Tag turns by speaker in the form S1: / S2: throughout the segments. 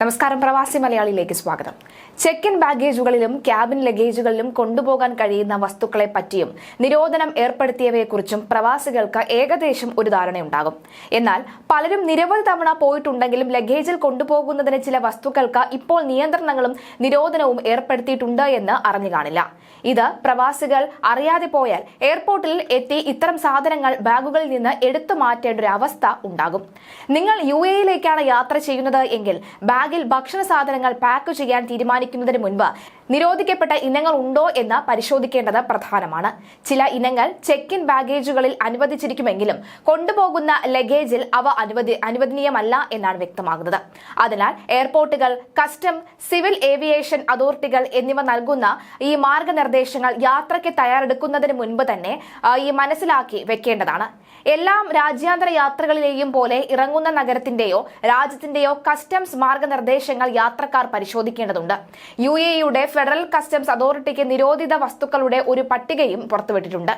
S1: നമസ്കാരം പ്രവാസി മലയാളിയിലേക്ക് സ്വാഗതം. ചെക്ക് ഇൻ ബാഗേജുകളിലും ക്യാബിൻ ലഗേജുകളിലും കൊണ്ടുപോകാൻ കഴിയുന്ന വസ്തുക്കളെ പറ്റിയും നിരോധനം ഏർപ്പെടുത്തിയവയെക്കുറിച്ചും പ്രവാസികൾക്ക് ഏകദേശം ഒരു ധാരണയുണ്ടാകും. എന്നാൽ പലരും നിരവധി തവണ പോയിട്ടുണ്ടെങ്കിലും ലഗേജിൽ കൊണ്ടുപോകുന്നതിന് ചില വസ്തുക്കൾക്ക് ഇപ്പോൾ നിയന്ത്രണങ്ങളും നിരോധനവും ഏർപ്പെടുത്തിയിട്ടുണ്ട് എന്ന് അറിഞ്ഞു കാണില്ല. ഇത് പ്രവാസികൾ അറിയാതെ പോയാൽ എയർപോർട്ടിൽ എത്തി ഇത്തരം സാധനങ്ങൾ ബാഗുകളിൽ നിന്ന് എടുത്തു മാറ്റേണ്ട ഒരു അവസ്ഥ ഉണ്ടാകും. നിങ്ങൾ യു എയിലേക്കാണ് യാത്ര ചെയ്യുന്നത് എങ്കിൽ ബാഗിൽ ഭക്ഷണ സാധനങ്ങൾ പാക്ക് ചെയ്യാൻ തീരുമാനിക്കുന്നതിന് മുൻപ് നിരോധിക്കപ്പെട്ട ഇനങ്ങൾ ഉണ്ടോ എന്ന് പരിശോധിക്കേണ്ടത് പ്രധാനമാണ്. ചില ഇനങ്ങൾ ചെക്ക് ഇൻ ബാഗേജുകളിൽ അനുവദിച്ചിരിക്കുമെങ്കിലും കൊണ്ടുപോകുന്ന ലഗേജിൽ അവ അനുവദി അനുവദനീയമല്ല എന്നാണ് വ്യക്തമാകുന്നത്. അതിനാൽ എയർപോർട്ടുകൾ കസ്റ്റം സിവിൽ ഏവിയേഷൻ അതോറിറ്റികൾ എന്നിവ നൽകുന്ന ഈ മാർഗനിർദ്ദേശങ്ങൾ യാത്രയ്ക്ക് തയ്യാറെടുക്കുന്നതിന് മുൻപ് തന്നെ ഈ മനസ്സിലാക്കി വെക്കേണ്ടതാണ്. എല്ലാം രാജ്യാന്തര യാത്രകളിലെയും പോലെ ഇറങ്ങുന്ന നഗരത്തിന്റെയോ രാജ്യത്തിന്റെയോ കസ്റ്റംസ് മാർഗനിർദ്ദേശങ്ങൾ യാത്രക്കാർ പരിശോധിക്കേണ്ടതുണ്ട്. യു എയുടെ ഫെഡറൽ കസ്റ്റംസ് അതോറിറ്റിക്ക് നിരോധിത വസ്തുക്കളുടെ ഒരു പട്ടികയും പുറത്തുവിട്ടിട്ടുണ്ട്.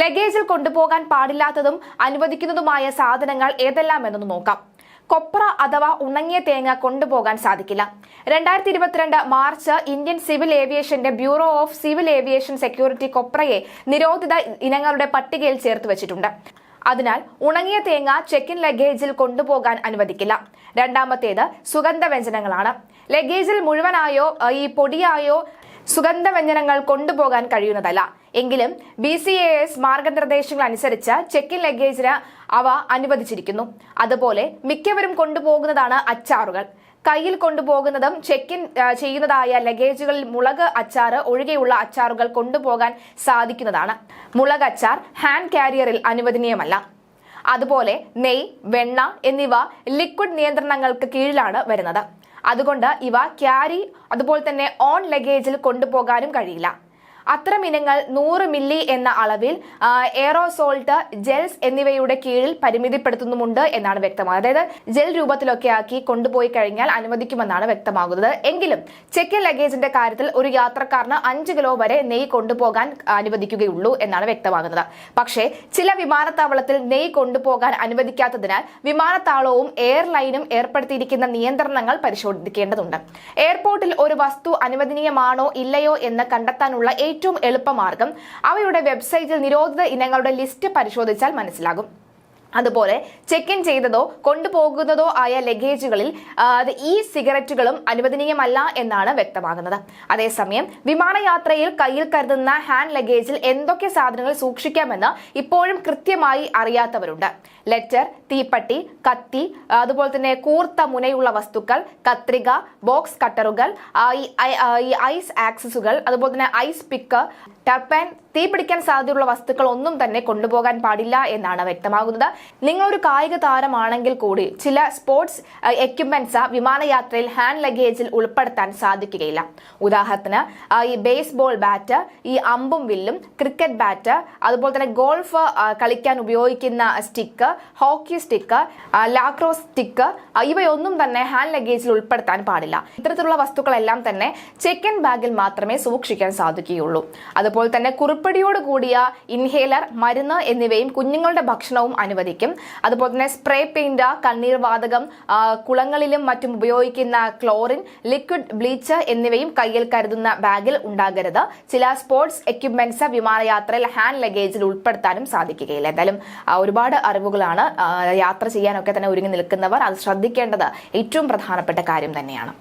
S1: ലഗേജിൽ കൊണ്ടുപോകാൻ പാടില്ലാത്തതും അനുവദിക്കുന്നതുമായ സാധനങ്ങൾ ഏതെല്ലാം എന്നൊന്ന് നോക്കാം. കൊപ്ര അഥവാ ഉണങ്ങിയ തേങ്ങ കൊണ്ടുപോകാൻ സാധിക്കില്ല. രണ്ടായിരത്തി ഇരുപത്തിരണ്ട് March Indian civil ഏവിയേഷന്റെ bureau of civil aviation security കൊപ്രയെ നിരോധിത ഇനങ്ങളുടെ പട്ടികയിൽ ചേർത്ത് വെച്ചിട്ടുണ്ട്. അതിനാൽ ഉണങ്ങിയ തേങ്ങ ചെക്കിൻ ലഗേജിൽ കൊണ്ടുപോകാൻ അനുവദിക്കില്ല. രണ്ടാമത്തേത് സുഗന്ധവ്യഞ്ജനങ്ങളാണ് ലഗേജിൽ മുഴുവനായോ ഈ പൊടിയായോ സുഗന്ധവ്യഞ്ജനങ്ങൾ കൊണ്ടുപോകാൻ കഴിയുന്നതല്ല. എങ്കിലും ബി സി എ എസ് മാർഗനിർദ്ദേശങ്ങൾ അനുസരിച്ച് ചെക്കിൻ ലഗേജിന് അവ അനുവദിച്ചിരിക്കുന്നു. അതുപോലെ മിക്കവരും കൊണ്ടുപോകുന്നതാണ് അച്ചാറുകൾ. കയ്യിൽ കൊണ്ടുപോകുന്നതും ചെക്ക് ഇൻ ചെയ്യുന്നതായ ലഗേജുകളിൽ മുളക് അച്ചാർ ഒഴികെയുള്ള അച്ചാറുകൾ കൊണ്ടുപോകാൻ സാധിക്കുന്നതാണ്. മുളക് അച്ചാർ ഹാൻഡ് കാരിയറിൽ അനുവദനീയമല്ല. അതുപോലെ നെയ് വെണ്ണ എന്നിവ ലിക്വിഡ് നിയന്ത്രണങ്ങൾക്ക് കീഴിലാണ് വരുന്നത്. അതുകൊണ്ട് ഇവ ക്യാരി അതുപോലെ തന്നെ ഓൺ ലഗേജിൽ കൊണ്ടുപോകാനും കഴിയില്ല. അത്തരം ഇനങ്ങൾ നൂറ് മില്ലി എന്ന അളവിൽ എയറോസോൾട്ട് ജെൽസ് എന്നിവയുടെ കീഴിൽ പരിമിതിപ്പെടുത്തുന്നുമുണ്ട് എന്നാണ് വ്യക്തമാകുന്നത് അതായത് ജെൽ രൂപത്തിലൊക്കെ ആക്കി കൊണ്ടുപോയി കഴിഞ്ഞാൽ അനുവദിക്കുമെന്നാണ് വ്യക്തമാകുന്നത്. എങ്കിലും ചെക്ക് ഇൻ ലഗേജിന്റെ കാര്യത്തിൽ ഒരു യാത്രക്കാരന് അഞ്ച് കിലോ വരെ നെയ് കൊണ്ടുപോകാൻ അനുവദിക്കുകയുള്ളൂ എന്നാണ് വ്യക്തമാകുന്നത്. പക്ഷേ ചില വിമാനത്താവളത്തിൽ നെയ് കൊണ്ടുപോകാൻ അനുവദിക്കാത്തതിനാൽ വിമാനത്താവളവും എയർലൈനും ഏർപ്പെടുത്തിയിരിക്കുന്ന നിയന്ത്രണങ്ങൾ പരിശോധിക്കേണ്ടതുണ്ട്. എയർപോർട്ടിൽ ഒരു വസ്തു അനുവദനീയമാണോ ഇല്ലയോ എന്ന് കണ്ടെത്താനുള്ള ഏറ്റവും എളുപ്പമാർഗം. അവയുടെ വെബ്സൈറ്റിൽ നിരോധിത ഇനങ്ങളുടെ ലിസ്റ്റ് പരിശോധിച്ചാൽ മനസ്സിലാകും. അതുപോലെ ചെക്ക് ഇൻ ചെയ്തതോ കൊണ്ടുപോകുന്നതോ ആയ ലഗേജുകളിൽ അത് ഈ സിഗരറ്റുകളും അനുവദനീയമല്ല എന്നാണ് വ്യക്തമാകുന്നത്. അതേസമയം വിമാനയാത്രയിൽ കയ്യിൽ കരുതുന്ന ഹാൻഡ് ലഗേജിൽ എന്തൊക്കെ സാധനങ്ങൾ സൂക്ഷിക്കാമെന്ന് ഇപ്പോഴും കൃത്യമായി അറിയാത്തവരുണ്ട്. ലെറ്റർ തീപ്പട്ടി കത്തി അതുപോലെ തന്നെ കൂർത്ത മുനയുള്ള വസ്തുക്കൾ കത്രിക ബോക്സ് കട്ടറുകൾ ഈ ഐസ് ആക്സസുകൾ അതുപോലെ തന്നെ ഐസ് പിക്ക് ടർപ്പാൻ തീ പിടിക്കാൻ സാധ്യതയുള്ള വസ്തുക്കൾ ഒന്നും തന്നെ കൊണ്ടുപോകാൻ പാടില്ല എന്നാണ് വ്യക്തമാകുന്നത്. നിങ്ങൾ ഒരു കായിക താരമാണെങ്കിൽ കൂടി ചില സ്പോർട്സ് എക്യുപ്മെന്റ്സ് വിമാനയാത്രയിൽ ഹാൻഡ് ലഗേജിൽ ഉൾപ്പെടുത്താൻ സാധിക്കുകയില്ല. ഉദാഹരണത്തിന് ഈ ബേസ്ബോൾ ബാറ്റ് ഈ അമ്പും വില്ലും ക്രിക്കറ്റ് ബാറ്റ് അതുപോലെ തന്നെ ഗോൾഫ് കളിക്കാൻ ഉപയോഗിക്കുന്ന stick hockey stick lacrosse stick ഇവയൊന്നും തന്നെ ഹാൻഡ് ലഗേജിൽ ഉൾപ്പെടുത്താൻ പാടില്ല. ഇത്തരത്തിലുള്ള വസ്തുക്കളെല്ലാം തന്നെ ചെക്കൻ ബാഗിൽ മാത്രമേ സൂക്ഷിക്കാൻ സാധിക്കുകയുള്ളൂ. അതുപോലെ തന്നെ കുറിപ്പടിയോട് കൂടിയ ഇൻഹേലർ മരുന്ന് എന്നിവയും കുഞ്ഞുങ്ങളുടെ ഭക്ഷണവും അനുവദിക്കും. അതുപോലെ തന്നെ സ്പ്രേ പെയിന്റ് കണ്ണീർ വാതകം കുളങ്ങളിലും മറ്റും ഉപയോഗിക്കുന്ന ക്ലോറിൻ ലിക്വിഡ് ബ്ലീച്ച് എന്നിവയും കയ്യിൽ കരുതുന്ന ബാഗിൽ ഉണ്ടാകരുത്. ചില സ്പോർട്സ് എക്യുപ്മെന്റ്സ് വിമാനയാത്രയിൽ ഹാൻഡ് ലഗേജിൽ ഉൾപ്പെടുത്താനും സാധിക്കുകയില്ല. എന്തായാലും ഒരുപാട് അറിവുകളാണ് യാത്ര ചെയ്യാനൊക്കെ തന്നെ ഒരുങ്ങി നിൽക്കുന്നവർ അത് ശ്രദ്ധിക്കേണ്ടത് ഏറ്റവും പ്രധാനപ്പെട്ട കാര്യം തന്നെയാണ്.